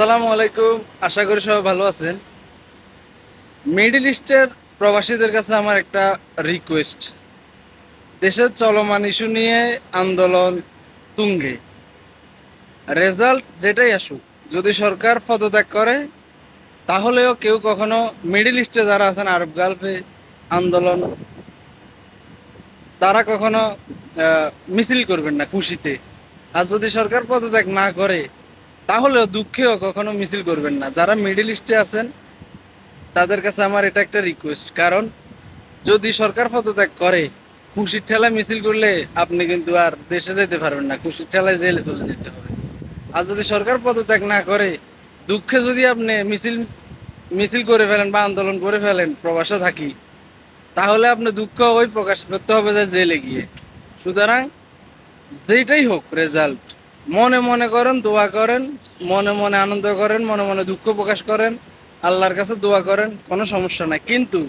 আসসালামু আলাইকুম। আশা করি সবাই ভালো আছেন। মিডল ইস্টের প্রবাসীদের কাছে আমার একটা রিকোয়েস্ট দেশের চলমান ইস্যু নিয়ে আন্দোলন তুঙ্গে। রেজাল্ট যেটাই আসুক, যদি সরকার পদত্যাগ করে, তাহলেও কেউ কখনো মিডল ইস্টে যারা আছেন, আরব গালফে আন্দোলন, তারা কখনো মিছিল করবেন না খুশিতে। আর যদি সরকার পদত্যাগ না করে তাহলেও দুঃখেও কখনো মিছিল করবেন না। যারা মিডল ইস্টে আছেন, তাদের কাছে আমার এটা একটা রিকোয়েস্ট কারণ, যদি সরকার পদত্যাগ করে, খুশির ঠেলায় মিছিল করলে আপনি কিন্তু আর দেশে যেতে পারবেন না, খুশির ঠেলায় জেলে চলে যেতে হবে। আর যদি সরকার পদত্যাগ না করে, দুঃখে যদি আপনি মিছিল মিছিল করে ফেলেন বা আন্দোলন করে ফেলেন, প্রবাসে থাকি, তাহলে আপনি দুঃখ ওই প্রকাশ করতে হবে যে জেলে গিয়ে। সুতরাং যেটাই হোক রেজাল্ট মনে মনে করেন, দোয়া করেন, মনে মনে আনন্দ করেন, মনে মনে দুঃখ প্রকাশ করেন, আল্লাহর কাছে দোয়া করেন, কোনো সমস্যা নাই। কিন্তু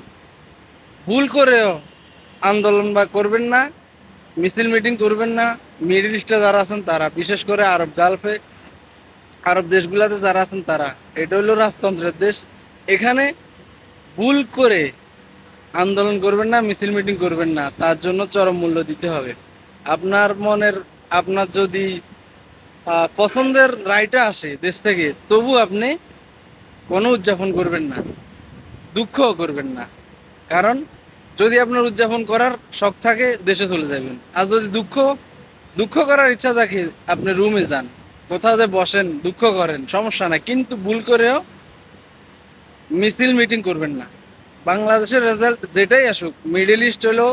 ভুল করেও আন্দোলন বা করবেন না, মিছিল মিটিং করবেন না, মিডিল ইস্টে যারা আছেন তারা, বিশেষ করে আরব গালফে, আরব দেশগুলোতে যারা আছেন তারা, এটা হলো রাজতন্ত্রের দেশ। এখানে ভুল করে আন্দোলন করবেন না, মিছিল মিটিং করবেন না, তার জন্য চরম মূল্য দিতে হবে। আপনার মনের, আপনার যদি পছন্দের রায়টা আসে দেশ থেকে, তবু আপনি কোনো উদযাপন করবেন না, দুঃখও করবেন না। কারণ যদি আপনার উদযাপন করার শখ থাকে, দেশে চলে যাবেন। আর যদি দুঃখ দুঃখ করার ইচ্ছা থাকে, আপনি রুমে যান। কোথাও যে বসেন, দুঃখ করেন, সমস্যা নাই। কিন্তু ভুল করেও মিছিল, মিটিং করবেন না। বাংলাদেশের রেজাল্ট যেটাই আসুক মিডিল ইস্ট হলো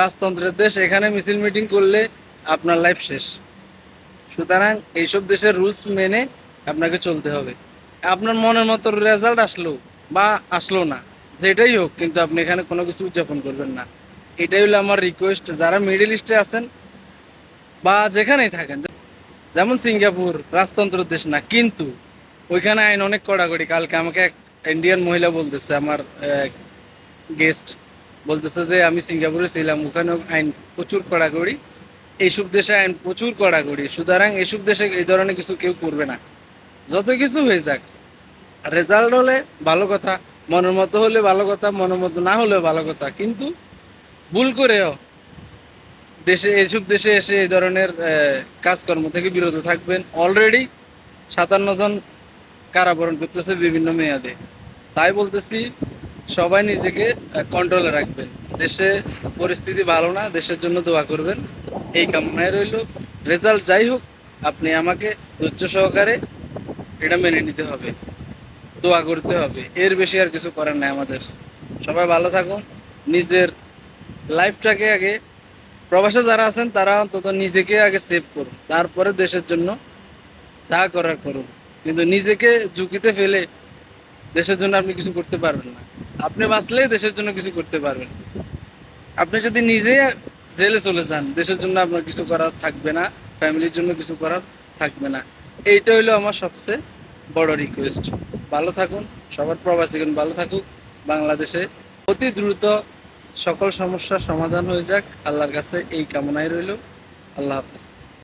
রাজতন্ত্রের দেশ, এখানে মিছিল, মিটিং করলে আপনার লাইফ শেষ। সুতরাং এইসব দেশের রুলস মেনে আপনাকে চলতে হবে। আপনার মনের মতো রেজাল্ট আসলো বা আসলো না, যেটাই হোক, কিন্তু আপনি এখানে কোনো কিছু উদযাপন করবেন না। এটাই হলো আমার রিকোয়েস্ট যারা মিডল ইস্টে আছেন বা যেখানেই থাকেন। যেমন সিঙ্গাপুর, রাজতন্ত্র দেশ না, কিন্তু ওইখানে আইন অনেক কড়াকড়ি। কালকে আমাকে এক ইন্ডিয়ান মহিলা বলতেছে, আমার গেস্ট বলতেছে যে, আমি সিঙ্গাপুরে ছিলাম, ওখানেও আইন প্রচুর কড়াকড়ি। এইসব দেশে আইন প্রচুর কড়াকড়ি। সুতরাং এইসব দেশে এই ধরনের কিছু কেউ করবে না। যত কিছু হয়ে যাক রেজাল্ট হলে ভালো কথা, মনের মতো হলে ভালো কথা, মনের মতো না হলেও ভালো কথা। কিন্তু ভুল করেও দেশে এইসব দেশে এসে এই ধরনের কাজকর্ম থেকে বিরত থাকবেন। অলরেডি সাতান্ন জন কারাবরণ করতেছে বিভিন্ন মেয়াদে। তাই বলতেছি সবাই নিজেকে কন্ট্রোলে রাখবেন। দেশে পরিস্থিতি ভালো না, দেশের জন্য দোয়া করবেন। এই কামনায় রইল। রেজাল্ট যাই হোক, আপনি আমাকে ধৈর্য সহকারে এটা মেনে নিতে হবে, দোয়া করতে হবে। এর বেশি আর কিছু করার নাই আমাদের। সবাই ভালো থাকুন। নিজের লাইফটাকে আগে, প্রবাসে যারা আছেন, তারা অন্তত নিজেকে আগে সেভ করুন। তারপরে দেশের জন্য যা করার করুন। কিন্তু নিজেকে ঝুঁকিতে ফেলে দেশের জন্য আপনি কিছু করতে পারবেন না। আপনি বাঁচলেই দেশের জন্য কিছু করতে পারবেন। আপনি যদি নিজে জেলে চলে যান, দেশের জন্য আপনার কিছু করার থাকবে না, ফ্যামিলির জন্য কিছু করার থাকবে না। এইটা হইল আমার সবচেয়ে বড় রিকোয়েস্ট ভালো থাকুন, সবার প্রবাসীগণ ভালো থাকুক, বাংলাদেশে অতি দ্রুত সকল সমস্যার সমাধান হয়ে যাক। আল্লাহর কাছে এই কামনাই রইল। আল্লাহ হাফেজ।